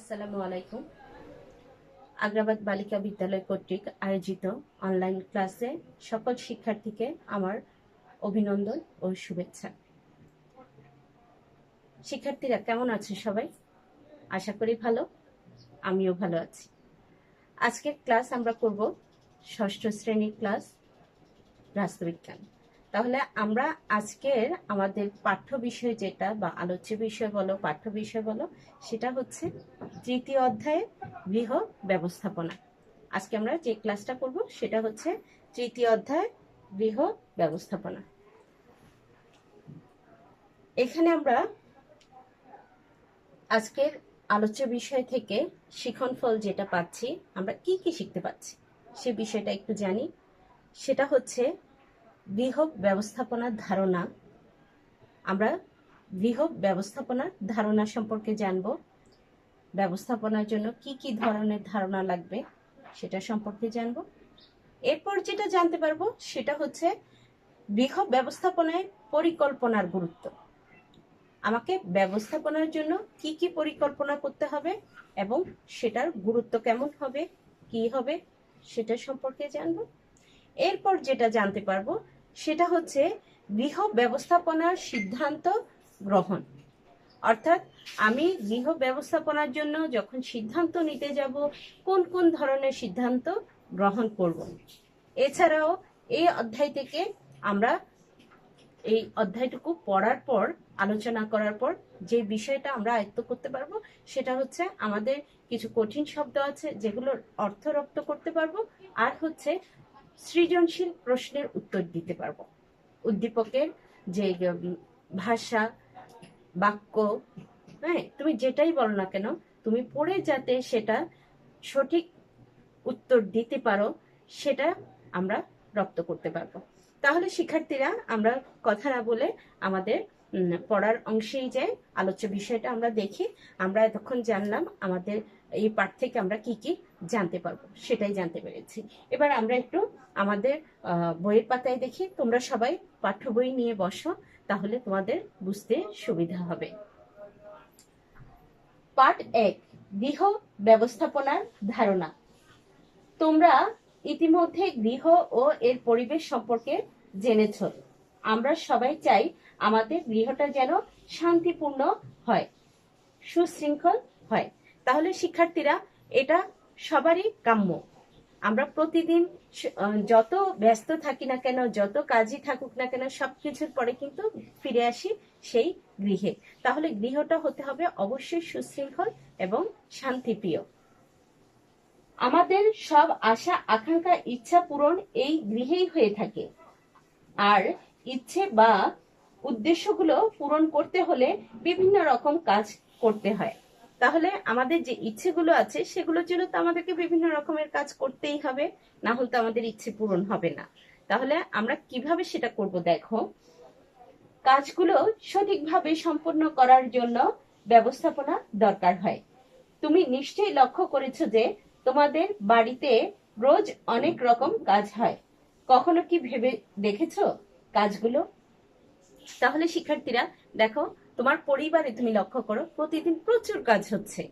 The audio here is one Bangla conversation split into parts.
আসসালামু আলাইকুম। আগ্রাবাদ বালিকা বিদ্যালয় কর্তৃক আয়োজিত অনলাইন ক্লাসে সকল শিক্ষার্থীকে আমার অভিনন্দন ও শুভেচ্ছা। শিক্ষার্থীরা, কেমন আছে সবাই? আশা করি ভালো, আমিও ভালো আছি। আজকের ক্লাস আমরা করব ষষ্ঠ শ্রেণির ক্লাস, রাষ্ট্রবিজ্ঞান। তাহলে আমরা আজকের আমাদের পাঠ্য বিষয় যেটা বা আলোচ্য বিষয় বলো, পাঠ্য বিষয় বলো, সেটা হচ্ছে তৃতীয় অধ্যায়ে গৃহ ব্যবস্থাপনা। আজকে আমরা যে ক্লাসটা করব সেটা হচ্ছে তৃতীয় অধ্যায় গৃহ ব্যবস্থাপনা। এখানে আমরা আজকের আলোচ্য বিষয় থেকে শিখন ফল যেটা পাচ্ছি, আমরা কি কি শিখতে পাচ্ছি, সে বিষয়টা একটু জানি। সেটা হচ্ছে গৃহ ব্যবস্থাপনার ধারণা। আমরা গৃহ ব্যবস্থাপনার ধারণা সম্পর্কে জানব। ব্যবস্থাপনার জন্য কি কি ধরনের ধারণা লাগবে সেটা সম্পর্কে জানব। এরপর যেটা জানতে পারব সেটা হচ্ছে গৃহ ব্যবস্থাপনায় পরিকল্পনার গুরুত্ব। আমাকে ব্যবস্থাপনার জন্য কি কি পরিকল্পনা করতে হবে এবং সেটার গুরুত্ব কেমন হবে, কি হবে সেটা সম্পর্কে জানব। এরপর যেটা জানতে পারব, সেটা হচ্ছে গৃহ ব্যবস্থাপনার সিদ্ধান্ত গ্রহণ। অর্থাৎ আমি গৃহ ব্যবস্থাপনার জন্য যখন সিদ্ধান্ত নিতে যাব, কোন কোন ধরনের সিদ্ধান্ত গ্রহণ করব? এছাড়াও এই অধ্যায় থেকে আমরা এই অধ্যায়টুকু পড়ার পর, আলোচনা করার পর, যে বিষয়টা আমরা আয়ত্ত করতে পারব, সেটা হচ্ছে আমাদের কিছু কঠিন শব্দ আছে যেগুলোর অর্থ রপ্ত করতে পারব, আর হচ্ছে সৃজনশীল প্রশ্নের উত্তর দিতে পারব। উদ্দীপকের যে ভাষা, বাক্য হ্যাঁ তুমি যেটাই বলো না কেন, তুমি পড়ে যাতে সেটা সঠিক উত্তর দিতে পারো, সেটা আমরা রপ্ত করতে পারব। তাহলে শিক্ষার্থীরা, আমরা কথা না বলে আমাদের পড়ার অংশেই যাই আলোচ্য বিষয়টা আমরা দেখি, আমরা এতক্ষণ জানলাম আমাদের এই পাঠ থেকে আমরা কি কি জানতে পারব, সেটাই জানতে পেরেছি। এবার আমরা একটু আমাদের বইয়ের পাতায় দেখি, তোমরা সবাই পাঠ্য বই নিয়ে বসো, তাহলে তোমাদের বুঝতে সুবিধা হবে। পার্ট এক, গৃহ ব্যবস্থাপনার ধারণা। তোমরা ইতিমধ্যে গৃহ ও এর পরিবেশ সম্পর্কে জেনেছ। আমরা সবাই চাই আমাদের গৃহটা যেন শান্তিপূর্ণ হয়, সুশৃঙ্খল হয়। তাহলে শিক্ষার্থীরা, এটা সবারই কাম্য। আমরা প্রতিদিন যত ব্যস্ত থাকি না কেন, যত কাজই থাকুক না কেন, সবকিছুর পরে কিন্তু ফিরে আসি সেই গৃহে। তাহলে গৃহটা হতে হবে অবশ্যই সুশৃঙ্খল এবং শান্তিপ্রিয়। আমাদের সব আশা, আকাঙ্ক্ষা, ইচ্ছা পূরণ এই গৃহেই হয়ে থাকে। আর ইচ্ছে বা উদ্দেশ্যগুলো পূরণ করতে হলে বিভিন্ন রকম কাজ করতে হয়। তাহলে আমাদের যে ইচ্ছেগুলো আছে, সেগুলোর জন্য তো আমাদেরকে বিভিন্ন রকমের কাজ করতেই হবে। না হলে তো আমাদের ইচ্ছে পূরণ হবে না। তাহলে আমরা কীভাবে সেটা করব দেখো? কাজগুলো সঠিকভাবে সম্পন্ন করার জন্য ব্যবস্থাপনা দরকার হয়। তুমি নিশ্চয়ই লক্ষ্য করেছ যে তোমাদের বাড়িতে রোজ অনেক রকম কাজ হয়। কখনো কি ভেবে দেখেছ কাজগুলো? তাহলে শিক্ষার্থীরা, দেখো তোমার পরিবারে তুমি লক্ষ্য করো, প্রতিদিন প্রচুর কাজ হচ্ছে।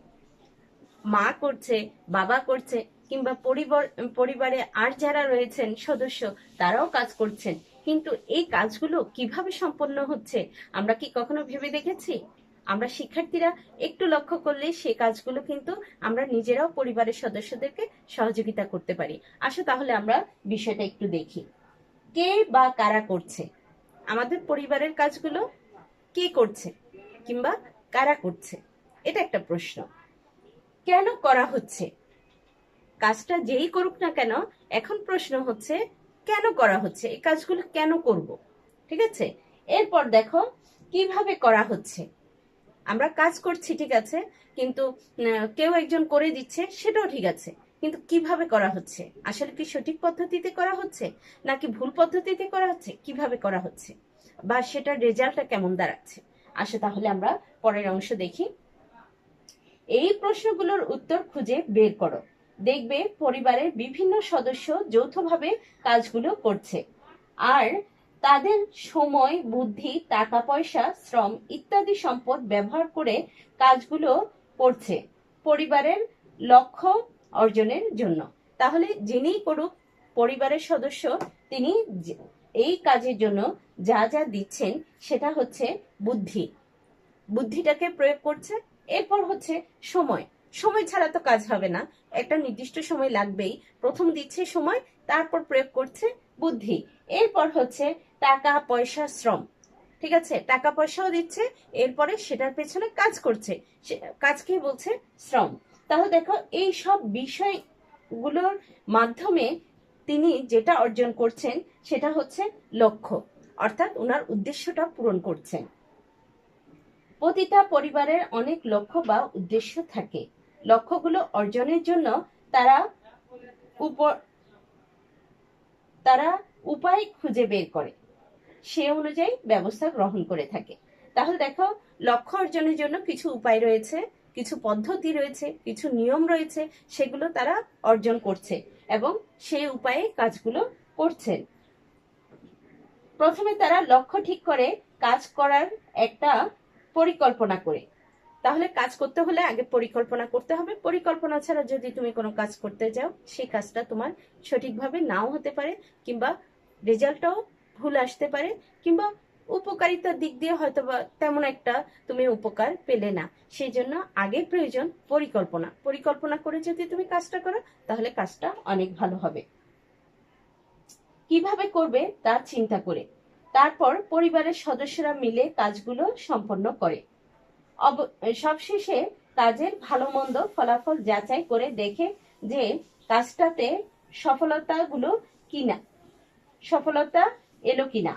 মা করছে, বাবা করছে, কিংবা পরিবার, পরিবারে আর যারা রয়েছেন, সদস্য, তারাও কাজ করছেন। কিন্তু এই কাজগুলো কীভাবে সম্পন্ন হচ্ছে, আমরা কি কখনো ভেবে দেখেছি? আমরা শিক্ষার্থীরা একটু লক্ষ্য করলে সে কাজগুলো কিন্তু আমরা নিজেরাও পরিবারের সদস্যদেরকে সহযোগিতা করতে পারি। আসো তাহলে আমরা বিষয়টা একটু দেখি। কে বা কারা করছে? আমাদের পরিবারের কাজগুলো কে করছে কিংবা কারা করছে? এটা একটা প্রশ্ন। কেন করা হচ্ছে? কাজটা যেই করুক না কেন, এখন প্রশ্ন হচ্ছে, কেন করা হচ্ছে? এই কাজগুলো কেন করব? ঠিক আছে? এরপর দেখো, কীভাবে করা হচ্ছে? আমরা কাজ করছি, ঠিক আছে, কিন্তু কেউ একজন করে দিচ্ছে, সেটাও ঠিক আছে, কিন্তু কীভাবে করা হচ্ছে? আসলে কি সঠিক পদ্ধতিতে করা হচ্ছে? নাকি ভুল পদ্ধতিতে করা হচ্ছে? কীভাবে করা হচ্ছে? বা সেটার রেজাল্টটা কেমন দাঁড়াচ্ছে? আসে তাহলে আমরা পরের অংশ দেখি। এই প্রশ্নগুলোর উত্তর খুঁজে বের করো। দেখবে পরিবারের বিভিন্ন সদস্য যৌথভাবে কাজগুলো করছে। আর তাদের সময়, বুদ্ধি টাকা পয়সা শ্রম ইত্যাদি সম্পদ ব্যবহার করে কাজগুলো করছে পরিবারের লক্ষ্য অর্জনের জন্য। তাহলে যিনি করুক, পরিবারের সদস্য, তিনি এই কাজের জন্য যা যা দিচ্ছেন সেটা হচ্ছে বুদ্ধি। বুদ্ধিটাকে প্রয়োগ করছে, এরপর হচ্ছে সময়। সময় ছাড়া তো কাজ হবে না। একটা নির্দিষ্ট সময় লাগবেই। প্রথম দিচ্ছে সময়, তারপর প্রয়োগ করছে বুদ্ধি। এরপর হচ্ছে টাকা, পয়সা, শ্রম। ঠিক আছে? টাকা, পয়সাও দিচ্ছে, এরপরে সেটার পেছনে কাজ করছে। কাজকেই বলছে? শ্রম। তাহলে দেখো, এই সব বিষয়গুলোর মাধ্যমে তিনি যেটা অর্জন করছেন, সেটা হচ্ছে লক্ষ্য। অর্থাৎ ওনার উদ্দেশ্যটা পূরণ করছেন। প্রতিটা পরিবারের অনেক লক্ষ্য বা উদ্দেশ্য থাকে। লক্ষ্যগুলো অর্জনের জন্য তারা উপর তারা উপায় খুঁজে বের করে। সে অনুযায়ী ব্যবস্থা গ্রহণ করে থাকে। তাহলে দেখো, লক্ষ্য অর্জনের জন্য কিছু উপায় রয়েছে, কিছু পদ্ধতি রয়েছে, কিছু নিয়ম রয়েছে, সেগুলো তারা অর্জন করছে এবং সেই উপায়ে কাজগুলো করছেন। প্রথমে তারা লক্ষ্য ঠিক করে কাজ করার একটা পরিকল্পনা করে। তাহলে কাজ করতে হলে আগে পরিকল্পনা করতে হবে। পরিকল্পনা ছাড়া যদি তুমি কোনো কাজ করতে যাও, সেই কাজটা তোমার সঠিকভাবে নাও হতে পারে কিংবা রেজাল্টটাও ভুল আসতে পারে কিংবা উপকারিতার দিক দিয়ে হয়তো বা তেমন একটা তুমি উপকার পেলে না। সেই জন্য আগে প্রয়োজন পরিকল্পনা। পরিকল্পনা করে যদি তুমি কাজটা করো, তাহলে কাজটা অনেক ভালো হবে। কীভাবে করবে তা চিন্তা করে। তারপর পরিবারের সদস্যরা মিলে কাজগুলো সম্পন্ন করে। সবশেষে কাজের ভালো মন্দ ফলাফল যাচাই করে দেখে যে কাজটাতে সফলতাগুলো কিনা, সফলতা এলো কিনা।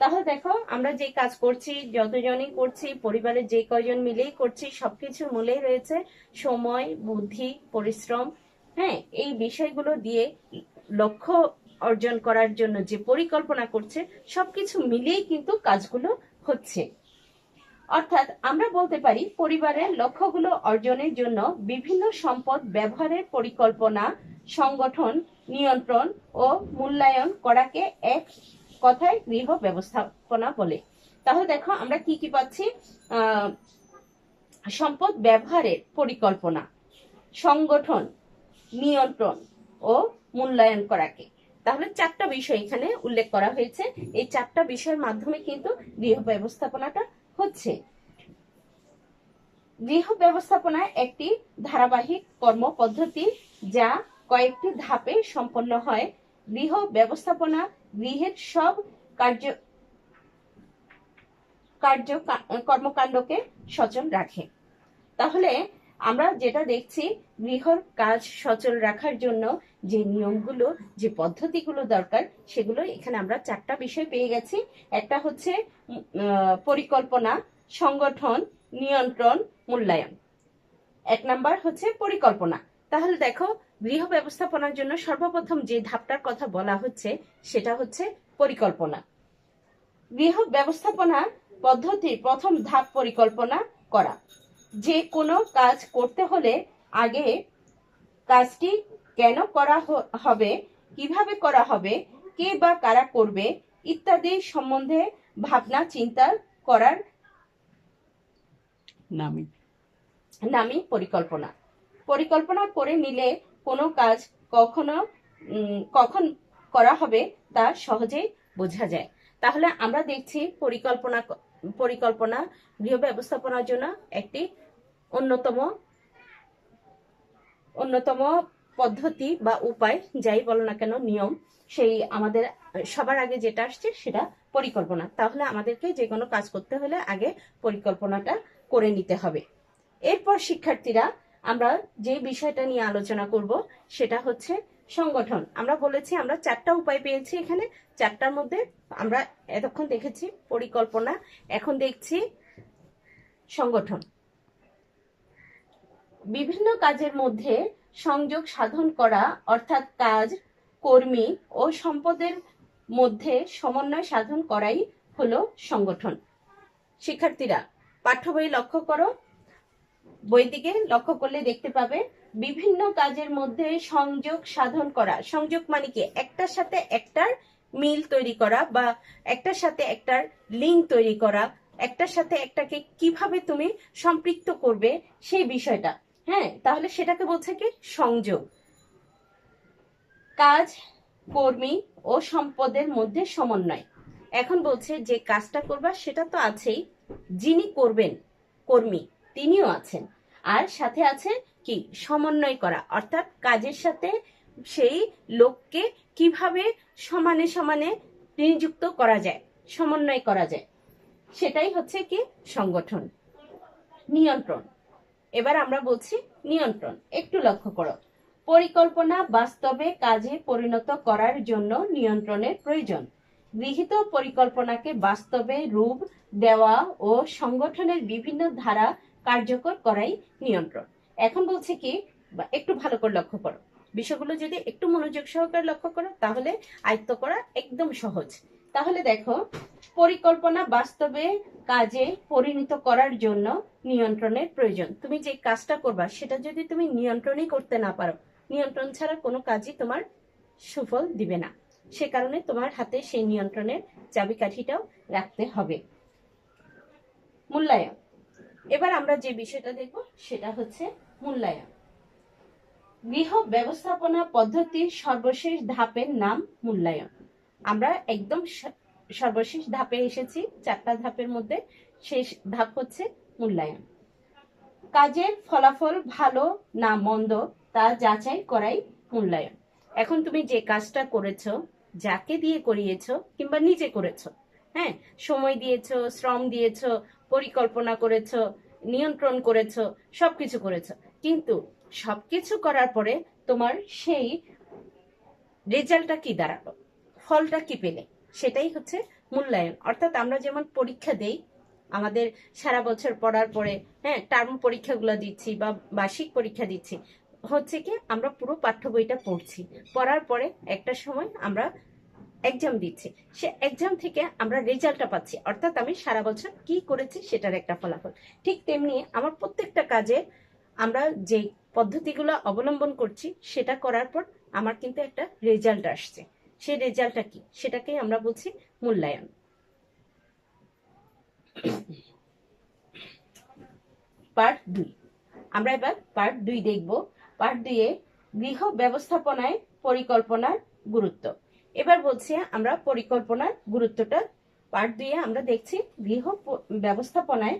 তাহলে দেখো, আমরা যে কাজ করছি, যতজনই করছি, পরিবারের যে কয়জন মিলেই করছি, সবকিছু মূলেই রয়েছে সময়, বুদ্ধি, পরিশ্রম হ্যাঁ এই বিষয়গুলো দিয়ে লক্ষ্য অর্জন করার জন্য যে পরিকল্পনা করছে, সবকিছু মিলিয়েই কিন্তু কাজগুলো হচ্ছে। অর্থাৎ আমরা বলতে পারি, পরিবারের লক্ষ্যগুলো অর্জনের জন্য বিভিন্ন সম্পদ ব্যবহারের পরিকল্পনা, সংগঠন, নিয়ন্ত্রণ ও মূল্যায়ন করাকে এক কথায় গৃহ ব্যবস্থাপনা বলে। তাহলে দেখো, আমরা কি কি পাচ্ছি? সম্পদ ব্যবহারের পরিকল্পনা, সংগঠন, নিয়ন্ত্রণ ও মূল্যায়ন করাকে। তাহলে চারটা বিষয় এখানে উল্লেখ করা হয়েছে। এই চারটা বিষয়ের মাধ্যমে কিন্তু গৃহ ব্যবস্থাপনাটা হচ্ছে। গৃহ ব্যবস্থাপনা একটি ধারাবাহিক কর্ম পদ্ধতি যা কয়েকটি ধাপে সম্পন্ন হয়। গৃহ ব্যবস্থাপনা, গৃহের সব কার্য কার্য কর্মকাণ্ডকে সচল রাখে। তাহলে আমরা যেটা দেখছি, গৃহর কাজ সচল রাখার জন্য যে নিয়মগুলো, যে পদ্ধতিগুলো দরকার, সেগুলো এখানে আমরা চারটা বিষয় পেয়ে গেছি। একটা হচ্ছে পরিকল্পনা, সংগঠন, নিয়ন্ত্রণ, মূল্যায়ন। এক নাম্বার হচ্ছে পরিকল্পনা। তাহলে দেখো, গৃহ ব্যবস্থাপনার জন্য সর্বপ্রথম যে ধাপটার কথা বলা হচ্ছে, সেটা হচ্ছে পরিকল্পনা। গৃহ ব্যবস্থাপনা পদ্ধতির প্রথম ধাপ পরিকল্পনা করা। যে কোনো কাজ করতে হলে আগে কাজটি কেন করা হবে কীভাবে করা হবে কে বা কারা করবে ইত্যাদি সম্বন্ধে ভাবনা চিন্তা করার নামি নামই পরিকল্পনা। পরিকল্পনা করে নিলে কোনো কাজ কখনো কখন করা হবে তা সহজেই বোঝা যায়। তাহলে আমরা দেখছি পরিকল্পনা পরিকল্পনা গৃহ ব্যবস্থাপনার জন্য একটি অন্যতম অন্যতম পদ্ধতি বা উপায়, যাই বলো না কেন, নিয়ম, সেই আমাদের, সবার আগে যেটা আসছে সেটা পরিকল্পনা। তাহলে আমাদেরকে যে কোনো কাজ করতে হলে আগে পরিকল্পনাটা করে নিতে হবে। এরপর শিক্ষার্থীরা, আমরা যে বিষয়টা নিয়ে আলোচনা করব সেটা হচ্ছে সংগঠন। আমরা বলেছি, আমরা চারটা উপায় পেয়েছি এখানে। চারটার মধ্যে আমরা এতক্ষণ দেখেছি, পরিকল্পনা, এখন দেখছি সংগঠন। বিভিন্ন কাজের মধ্যে সংযোগ সাধন করা, অর্থাৎ কাজ, কর্মী ও সম্পদের মধ্যে সমন্বয় সাধন করাই হলো সংগঠন। শিক্ষার্থীরা, পাঠ্য বই লক্ষ্য করো। বই দিকে লক্ষ্য করলে দেখতে পাবে বিভিন্ন কাজের মধ্যে সংযোগ সাধন করা। সংযোগ মানে কি? একটার সাথে একটার মিল তৈরি করা বা একটার সাথে একটার লিঙ্ক তৈরি করা। একটার সাথে একটাকে কীভাবে তুমি সম্পৃক্ত করবে সেই বিষয়টা। হ্যাঁ তাহলে সেটাকে বলছে কি? সংযোগ। কাজ, কর্মী ও সম্পদের মধ্যে সমন্বয়। এখন বলছে যে কাজটা করবা সেটা তো আছেই। যিনি করবেন, কর্মী, তিনিও আছেন। আর সাথে আছে কি? সমন্বয় করা। অর্থাৎ কাজের সাথে সেই লোককে কীভাবে সমানে সমানে নিযুক্ত করা যায়, সমন্বয় করা যায়, সেটাই হচ্ছে কি? সংগঠন। নিয়ন্ত্রণ। এবার আমরা বলছি নিয়ন্ত্রণ। একটু লক্ষ্য করো। পরিকল্পনা বাস্তবে কাজে পরিণত করার জন্য নিয়ন্ত্রণের প্রয়োজন। গৃহীত পরিকল্পনাকে বাস্তবে রূপ দেওয়া ও সংগঠনের বিভিন্ন ধারা কার্যকর করাই নিয়ন্ত্রণ। এখন বলছে কি একটু ভালো করে লক্ষ্য করো। বিষয়গুলো যদি একটু মনোযোগ সহকারে লক্ষ্য করো, তাহলে আয়ত্ত করা একদম সহজ। তাহলে দেখো, পরিকল্পনা বাস্তবে কাজে পরিণত করার জন্য নিয়ন্ত্রণের প্রয়োজন। তুমি যে কাজটা করবা, সেটা যদি তুমি নিয়ন্ত্রণই করতে না পারো, নিয়ন্ত্রণ ছাড়া কোনো কাজই তোমার সুফল দিবে না। সে কারণে তোমার হাতে সেই নিয়ন্ত্রণের চাবিকাঠিটাও রাখতে হবে। মূল্যায়ন। এবার আমরা যে বিষয়টা দেখব, সেটা হচ্ছে মূল্যায়ন। গৃহ ব্যবস্থাপনা পদ্ধতির সর্বশেষ ধাপের নাম মূল্যায়ন। আমরা একদম সর্বশেষ ধাপে এসেছি, চারটা ধাপের মধ্যে শেষ ধাপ হচ্ছে মূল্যায়ন। কাজের ফলাফল ভালো না মন্দ তা যাচাই করাই মূল্যায়ন। এখন তুমি যে কাজটা করেছ, যাকে দিয়ে করিয়েছ কিংবা নিজে করেছ হ্যাঁ? সময় দিয়েছ, শ্রম দিয়েছ, পরিকল্পনা করেছ, নিয়ন্ত্রণ করেছ, সবকিছু করেছ। কিন্তু সবকিছু করার পরে তোমার সেই রেজাল্টটা কি দাঁড়াল? ফলটা কি পেলে? সেটাই হচ্ছে মূল্যায়ন। অর্থাৎ আমরা যেমন পরীক্ষা দেই, আমাদের সারা বছর পড়ার পরে হ্যাঁ টার্ম পরীক্ষাগুলো দিচ্ছি বা বার্ষিক পরীক্ষা দিচ্ছি, হচ্ছে কি আমরা পুরো পাঠ্য বইটা পড়ছি। পড়ার পরে একটা সময় আমরা এক্সাম দিচ্ছি। সে এক্সাম থেকে আমরা রেজাল্টটা পাচ্ছি। অর্থাৎ আমি সারা বছর কি করেছি সেটার একটা ফলাফল। ঠিক তেমনি আমার প্রত্যেকটা কাজে আমরা যে পদ্ধতিগুলো অবলম্বন করছি, সেটা করার পর আমার কিন্তু একটা রেজাল্ট আসছে। সেই রেজাল্টটা কি? সেটাকেই আমরা বলছি মূল্যায়ন। পার্ট দুই। আমরা এবার পার্ট দুই দেখব। পার্ট দুইয়ে গৃহ ব্যবস্থাপনায় পরিকল্পনার গুরুত্ব। এবার বলছি আমরা পরিকল্পনার গুরুত্বটা। পার্ট দুইয়ে আমরা দেখছি গৃহ ব্যবস্থাপনায়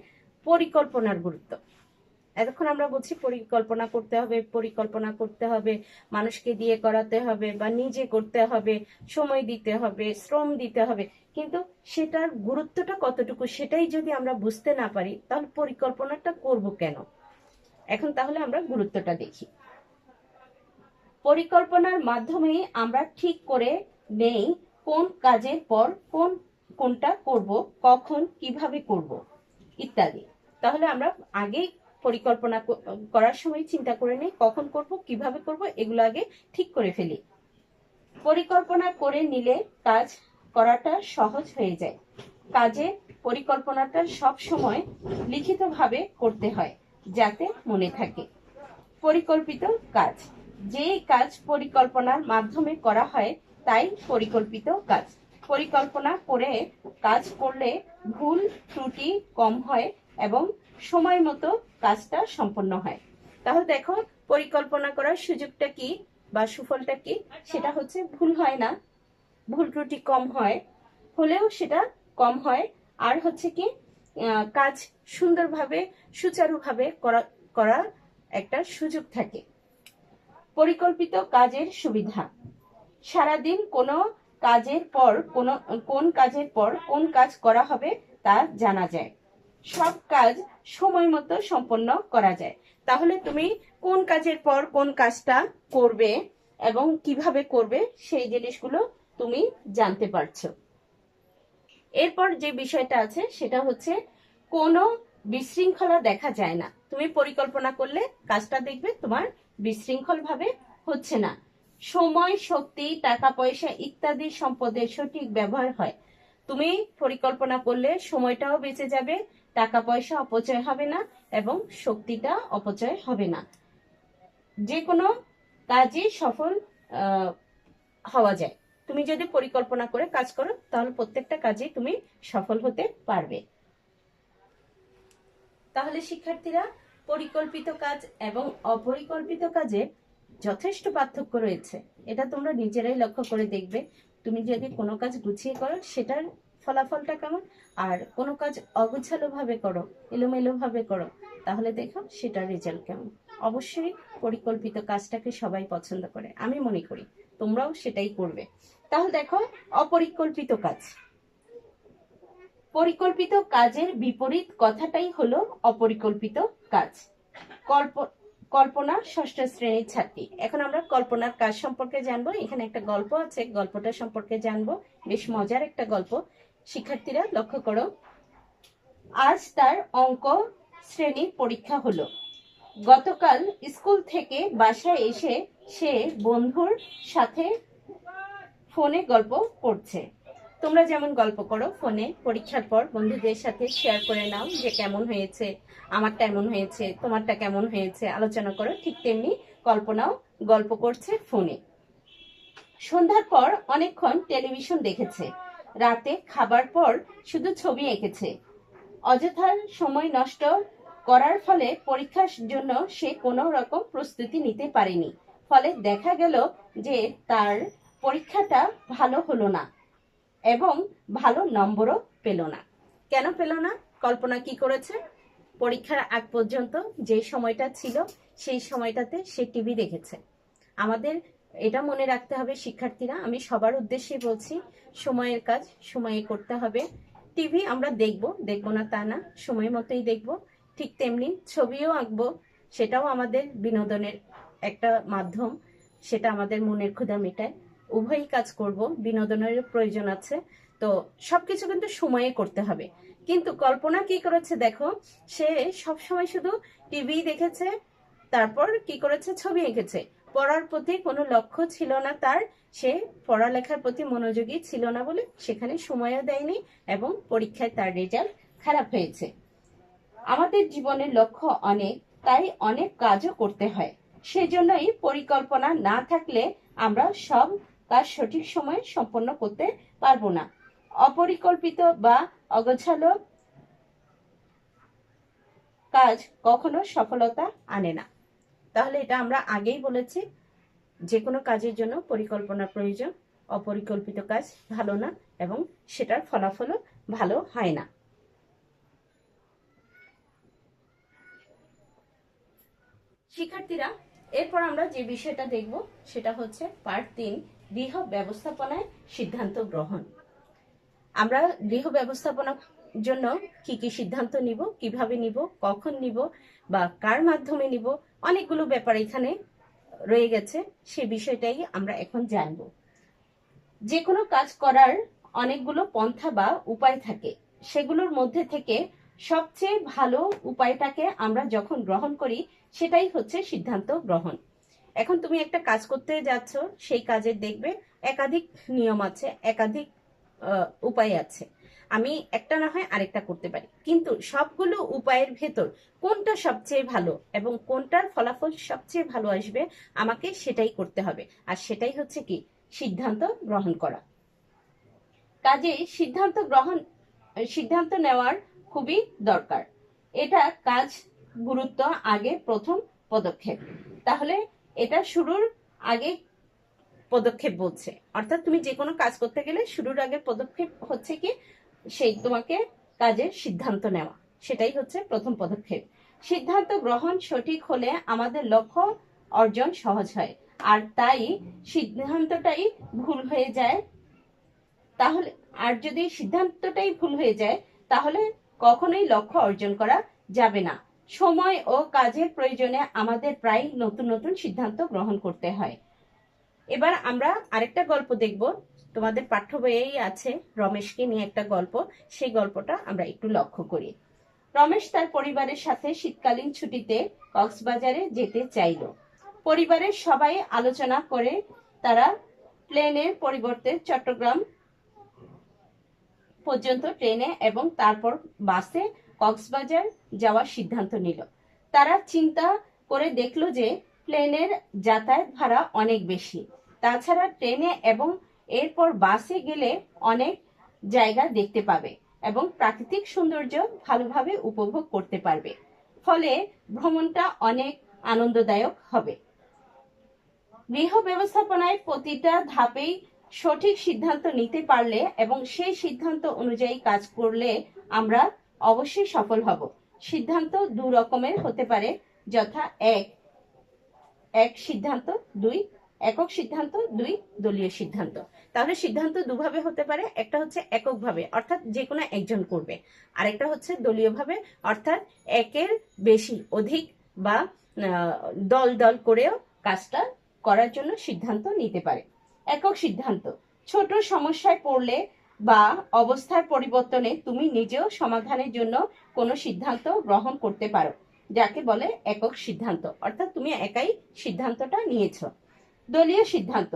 পরিকল্পনার গুরুত্ব। এতক্ষণ আমরা বলছি পরিকল্পনা করতে হবে, পরিকল্পনা করতে হবে, মানুষকে দিয়ে করাতে হবে বা নিজে করতে হবে, সময় দিতে হবে, শ্রম দিতে হবে। কিন্তু সেটার গুরুত্বটা কতটুকু সেটাই যদি আমরা বুঝতে না পারি, তাহলে পরিকল্পনাটা করব কেন? এখন তাহলে আমরা গুরুত্বটা দেখি। পরিকল্পনার মাধ্যমে আমরা ঠিক করে নেই কোন কাজের পর কোন, কোনটা করব, কখন, কীভাবে করব, ইত্যাদি। তাহলে আমরা আগেই পরিকল্পনা করার সময় চিন্তা করে নেই, কখন করব, কীভাবে করব, এগুলো আগে ঠিক করে ফেলি। পরিকল্পনা করে নিলে কাজ করাটা সহজ হয়ে যায়। কাজে পরিকল্পনাটা সব সময় লিখিতভাবে করতে হয়, যাতে মনে থাকে। পরিকল্পিত কাজ। যে কাজ পরিকল্পনার মাধ্যমে করা হয়, তাই পরিকল্পিত কাজ। পরিকল্পনা করে কাজ করলে ভুল, ত্রুটি কম হয় এবং সময় মতো কাজটা সম্পন্ন হয়। তাহলে দেখো, পরিকল্পনা করার সুযোগটা কি বা সুফলটা কি? সেটা হচ্ছে ভুল হয় না। ভুল ত্রুটি কম হয়, হলেও সেটা কম হয়। আর হচ্ছে কি কাজ সুন্দরভাবে, সুচারুভাবে করা করার একটা সুযোগ থাকে। পরিকল্পিত কাজের সুবিধা। সারাদিন কোনো কাজের পর, কোন কোন কাজের পর কোন কাজ করা হবে তা জানা যায়। সব কাজ সময় মতো সম্পন্ন করা যায়। তাহলে তুমি কোন কাজের পর কোন কাজটা করবে এবং কীভাবে করবে সেই জিনিসগুলো তুমি জানতে পারছ। এরপর যে বিষয়টা আছে সেটা হচ্ছে কোনো বিশৃঙ্খলা দেখা যায় না। তুমি পরিকল্পনা করলে কাজটা দেখবে তোমার বিশৃঙ্খল ভাবে হচ্ছে না। সময়, শক্তি, টাকা, পয়সা ইত্যাদি সম্পদের সঠিক ব্যবহার হয়। তুমি পরিকল্পনা করলে সময়টাও বেঁচে যাবে টাকা পয়সা অপচয় হবে না এবং শক্তিটা অপচয় হবে না। যে কোনো কাজে সফল হওয়া যায়। তুমি যদি পরিকল্পনা করে কাজ করো, তাহলে প্রত্যেকটা কাজে তুমি সফল হতে পারবে। তাহলে শিক্ষার্থীরা, পরিকল্পিত কাজ এবং অপরিকল্পিত কাজে যথেষ্ট পার্থক্য রয়েছে। এটা তোমরা নিজেরাই লক্ষ্য করে দেখবে। তুমি যদি কোনো কাজ গুছিয়ে করো, সেটার ফলাফলটা কেমন? আর কোনো কাজ অগোছালো ভাবে করো এলোমেলো ভাবে করো, তাহলে দেখো সেটার রেজাল্ট কেমন। অবশ্যই পরিকল্পিত কাজটাকে সবাই পছন্দ করে, আমি মনে করি তোমরাও সেটাই করবে। তাহলে দেখো, অপরিকল্পিত কাজ। পরিকল্পিত কাজের বিপরীত কথাটাই হলো অপরিকল্পিত কাজ। কল্প, কল্পনা ষষ্ঠ শ্রেণির ছাত্রী। এখন আমরা কল্পনার কাজ সম্পর্কে জানব। এখানে একটা গল্প আছে, গল্পটা সম্পর্কে জানব। বেশ মজার একটা গল্প। শিক্ষার্থীরা লক্ষ্য করো। আজ তার অঙ্ক শ্রেণির পরীক্ষা হলো। গতকাল স্কুল থেকে বাসায় এসে সে বন্ধুর সাথে ফোনে গল্প করছে। তোমরা যেমন গল্প করো ফোনে, পরীক্ষার পর বন্ধুদের সাথে শেয়ার করে নাও যে কেমন হয়েছে, আমারটা এমন হয়েছে, তোমারটা কেমন হয়েছে, আলোচনা করো। ঠিক তেমনি কল্পনাও গল্প করছে ফোনে। সন্ধ্যার পর অনেকক্ষণ টেলিভিশন দেখেছে। রাতে খাবার পর শুধু ছবি এঁকেছে। অযথার সময় নষ্ট করার ফলে পরীক্ষার জন্য সে কোনো রকম প্রস্তুতি নিতে পারেনি। ফলে দেখা গেল যে তার পরীক্ষাটা ভালো হলো না এবং ভালো নম্বরও পেল না। কেন পেল না? কল্পনা কি করেছে? পরীক্ষার আগ পর্যন্ত যে সময়টা ছিল, সেই সময়টাতে সে টিভি দেখেছে। আমাদের এটা মনে রাখতে হবে শিক্ষার্থীরা, আমি সবার উদ্দেশ্যে বলছি, সময়ের কাজ, সময়ে করতে হবে। টিভি আমরা দেখব দেখব না তা না, সময় মতোই দেখব। ঠিক তেমনি ছবিও আঁকবো, সেটাও আমাদের বিনোদনের একটা মাধ্যম, সেটা আমাদের মনের ক্ষুধা মেটায়। উভয়ই কাজ করব, বিনোদনের প্রয়োজন আছে, তো সবকিছু কিন্তু সময়ে করতে হবে। কিন্তু কল্পনা কি করেছে দেখো, সে সব সময় শুধু টিভি দেখেছে, তারপর কি করেছে, ছবি এঁকেছে। পড়ার প্রতি কোনো লক্ষ্য ছিল না তার। সে পড়ালেখার প্রতি মনোযোগী ছিল না বলে সেখানে সময়ও দেয়নি এবং পরীক্ষায় তার রেজাল্ট খারাপ হয়েছে। আমাদের জীবনের লক্ষ্য অনেক, তাই অনেক কাজও করতে হয়। সেজন্যই পরিকল্পনা না থাকলে আমরা সব কাজ সঠিক সময়ে সম্পন্ন করতে পারব না। অপরিকল্পিত বা অগোছালো কাজ কখনো সফলতা আনে না। তাহলে এটা আমরা আগেই বলেছি যে কোনো কাজের জন্য পরিকল্পনা প্রয়োজন, অপরিকল্পিত কাজ ভালো না এবং সেটার ফলাফলও ভালো হয় না। শিক্ষার্থীরা, এরপর আমরা যে বিষয়টা দেখব, সেটা হচ্ছে পার্ট তিন, গৃহ ব্যবস্থাপনায় সিদ্ধান্ত গ্রহণ। আমরা গৃহ ব্যবস্থাপনার জন্য কি কি সিদ্ধান্ত নিব, কীভাবে নিব, কখন নিব, বা কার মাধ্যমে নিব অনেকগুলো ব্যাপার এখানে রয়ে গেছে, সে বিষয়টাই আমরা এখন জানব। যে কোনো কাজ করার অনেকগুলো পন্থা বা উপায় থাকে, সেগুলোর মধ্যে থেকে সবচেয়ে ভালো উপায়টাকে আমরা যখন গ্রহণ করি, সেটাই হচ্ছে সিদ্ধান্ত গ্রহণ। এখন তুমি একটা কাজ করতে যাচ্ছ, সেই কাজের দেখবে একাধিক নিয়ম আছে, একাধিক উপায় আছে। আমি একটা না হয় আরেকটা করতে পারি। কিন্তু সবগুলো উপায়ের ভেতর কোনটা সবচেয়ে ভালো এবং কোনটার ফলাফল সবচেয়ে ভালো আসবে আমাকে সেটাই করতে হবে। আর সেটাই হচ্ছে কি, সিদ্ধান্ত গ্রহণ করা। কাজে সিদ্ধান্ত গ্রহণ, সিদ্ধান্ত নেওয়ার খুবই দরকার। এটা কাজ গুরুত্ব আগে প্রথম পদক্ষেপ। তাহলে এটা শুরুর আগে পদক্ষেপ বলছে। অর্থাৎ তুমি যে কোনো কাজ করতে গেলে শুরুর আগে পদক্ষেপ হচ্ছে কি সেই তোমাকে কাজের সিদ্ধান্ত নেওয়া। সেটাই হচ্ছে প্রথম পদক্ষেপ। সিদ্ধান্ত গ্রহণ সঠিক হলে আমাদের লক্ষ্য অর্জন সহজ হয়। আর তাই সিদ্ধান্তটাই ভুল হয়ে যায়, তাহলে আর যদি সিদ্ধান্তটাই ভুল হয়ে যায়, তাহলে কখনোই লক্ষ্য অর্জন করা যাবে না। সময় ও কাজের প্রয়োজনে আমাদের প্রায় নতুন নতুন সিদ্ধান্ত গ্রহণ করতে হয়। এবার আমরা আরেকটা গল্প দেখব। তোমাদের পাঠ্য বইয়েই আছে রমেশকে নিয়ে একটা গল্প। সেই গল্পটা আমরা একটু লক্ষ্য করি। রমেশ তার পরিবারের সাথে শীতকালীন ছুটিতে কক্সবাজারে যেতে চাইল। পরিবারের সবাই আলোচনা করে তারা প্লেনের পরিবর্তে চট্টগ্রাম পর্যন্ত ট্রেনে এবং তারপর বাসে কক্সবাজার যাওয়ার সিদ্ধান্ত নিল। তারা চিন্তা করে দেখল যে প্লেনের যাতায়াত ভাড়া অনেক বেশি। তাছাড়া ট্রেনে এবং এরপর বাসে গেলে অনেক জায়গা দেখতে পাবে এবং প্রাকৃতিক সৌন্দর্য ভালোভাবে উপভোগ করতে পারবে। ফলে ভ্রমণটা অনেক আনন্দদায়ক হবে। গৃহ ব্যবস্থাপনায় প্রতিটা ধাপেই সঠিক সিদ্ধান্ত নিতে পারলে এবং সেই সিদ্ধান্ত অনুযায়ী কাজ করলে আমরা অবশ্যই সফল হব। সিদ্ধান্ত দু রকমের হতে পারে, যথা এক এক সিদ্ধান্ত, দুই, একক সিদ্ধান্ত, দুই দলীয় সিদ্ধান্ত। তাহলে সিদ্ধান্ত দুভাবে হতে পারে, একটা হচ্ছে এককভাবে, অর্থাৎ যে কোনো একজন করবে। আরেকটা হচ্ছে দলীয়ভাবে, অর্থাৎ একের বেশি অধিক বা দল দল করেও কাজটা করার জন্য সিদ্ধান্ত নিতে পারে। একক সিদ্ধান্ত, ছোট সমস্যায় পড়লে বা অবস্থার পরিবর্তনে তুমি নিজেও সমাধানের জন্য কোনো সিদ্ধান্ত গ্রহণ করতে পারো, যাকে বলে একক সিদ্ধান্ত, অর্থাৎ তুমি একাই সিদ্ধান্তটা নিয়েছো। দলীয় সিদ্ধান্ত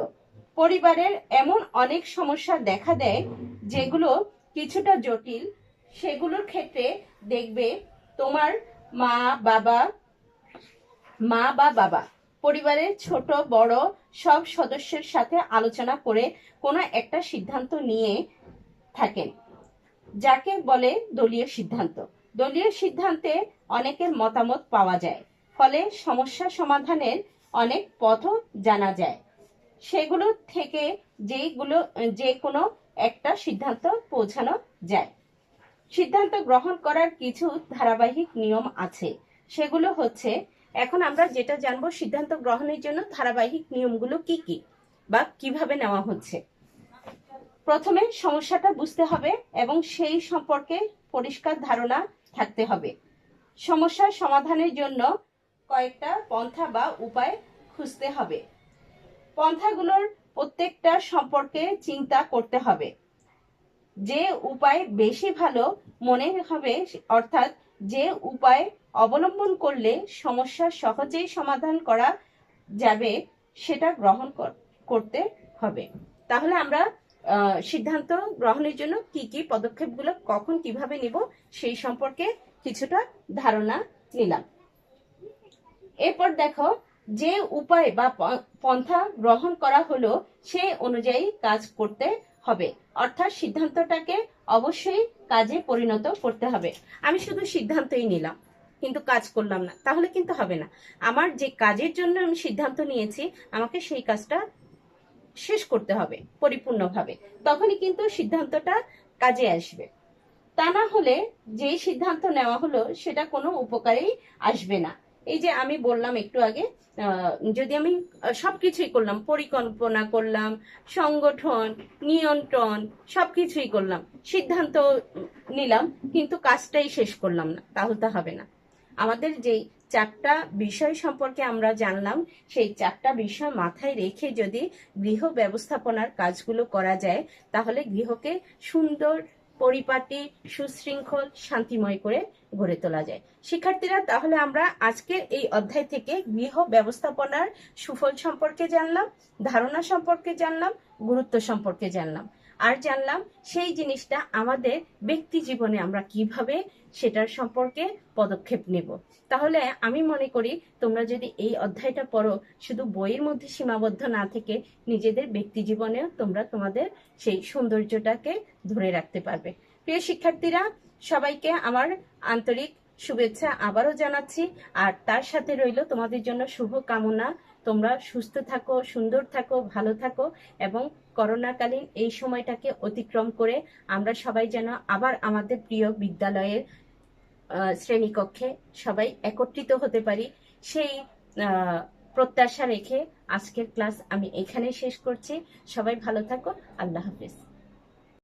পরিবারের এমন অনেক সমস্যা দেখা দেয় যেগুলো কিছুটা জটিল। সেগুলোর ক্ষেত্রে দেখবে তোমার মা, বাবা, মা বা বাবা, পরিবারের ছোট, বড় সব সদস্যের সাথে আলোচনা করে কোনো একটা সিদ্ধান্ত নিয়ে থাকেন, যাকে বলে দলীয় সিদ্ধান্ত। দলীয় সিদ্ধান্তে অনেকের মতামত পাওয়া যায়, ফলে সমস্যা সমাধানের অনেক পথও জানা যায়। সেগুলো থেকে যেইগুলো যে কোনো একটা সিদ্ধান্ত পৌঁছানো যায়। সিদ্ধান্ত গ্রহণ করার কিছু ধারাবাহিক নিয়ম আছে। সেগুলো হচ্ছে, এখন আমরা যেটা জানব সিদ্ধান্ত গ্রহণের জন্য ধারাবাহিক নিয়মগুলো কি কি বা কীভাবে নেওয়া হচ্ছে। প্রথমে সমস্যাটা বুঝতে হবে এবং সেই সম্পর্কে পরিষ্কার ধারণা থাকতে হবে। সমস্যার সমাধানের জন্য কয়েকটা পন্থা বা উপায় খুঁজতে হবে। পন্থাগুলোর প্রত্যেকটা সম্পর্কে চিন্তা করতে হবে। যে উপায় বেশি ভালো মনে হবে, অর্থাৎ যে উপায় অবলম্বন করলে সমস্যা সহজেই সমাধান করা যাবে, সেটা গ্রহণ কর- করতে হবে। তাহলে আমরা সিদ্ধান্ত গ্রহণের জন্য কি কি পদক্ষেপগুলো কখন কীভাবে নিব, সেই সম্পর্কে কিছুটা ধারণা নিলাম। এরপর দেখো যে উপায় বা পন্থা গ্রহণ করা হলো, সে অনুযায়ী কাজ করতে হবে। অর্থাৎ সিদ্ধান্তটাকে অবশ্যই কাজে পরিণত করতে হবে। আমি শুধু সিদ্ধান্তই নিলাম, কিন্তু কাজ করলাম না। তাহলে কিন্তু হবে না। আমার যে কাজের জন্য আমি সিদ্ধান্ত নিয়েছি, আমাকে সেই কাজটা শেষ করতে হবে, পরিপূর্ণভাবে। তখনই কিন্তু সিদ্ধান্তটা কাজে আসবে। তা না হলে যেই সিদ্ধান্ত নেওয়া হলো, সেটা কোনো উপকারেই আসবে না। এই যে আমি বললাম একটু আগে যদি আমি আহ, সবকিছুই করলাম পরিকল্পনা করলাম সংগঠন নিয়ন্ত্রণ সবকিছুই করলাম সিদ্ধান্ত নিলাম কিন্তু কাজটাই শেষ করলাম না তাহলে তো হবে না। আমাদের যেই চারটা বিষয় সম্পর্কে আমরা জানলাম সেই চারটা বিষয় মাথায় রেখে যদি গৃহ ব্যবস্থাপনার কাজগুলো করা যায় তাহলে গৃহকে সুন্দর পরিপাটি, সুশৃঙ্খল, শান্তিময় করে গড়ে তোলা যায়। শিক্ষার্থীরা, তাহলে আমরা আজকের এই অধ্যায় থেকে গৃহ ব্যবস্থাপনার সুফল সম্পর্কে জানলাম, ধারণা সম্পর্কে জানলাম, গুরুত্ব সম্পর্কে জানলাম। আর জানলাম সেই জিনিসটা আমাদের ব্যক্তি জীবনে আমরা কীভাবে সেটার সম্পর্কে পদক্ষেপ নেব। তাহলে আমি মনে করি তোমরা যদি এই অধ্যায়টা পড়ো, শুধু বইয়ের মধ্যে সীমাবদ্ধ না থেকে নিজেদের ব্যক্তি জীবনেও তোমরা তোমাদের সেই সৌন্দর্যটাকে ধরে রাখতে পারবে। প্রিয় শিক্ষার্থীরা, সবাইকে আমার আন্তরিক শুভেচ্ছা আবারও জানাচ্ছি, আর তার সাথে রইল তোমাদের জন্য শুভ কামনা তোমরা সুস্থ থাকো, সুন্দর থাকো, ভালো থাকো, এবং করোনাকালীন এই সময়টাকে অতিক্রম করে আমরা সবাই যেন আবার আমাদের প্রিয় বিদ্যালয়ের শ্রেণীকক্ষে সবাই একত্রিত হতে পারি। সেই প্রত্যাশা রেখে আজকের ক্লাস আমি এখানে শেষ করছি। সবাই ভালো থাকো। আল্লাহ হাফিজ।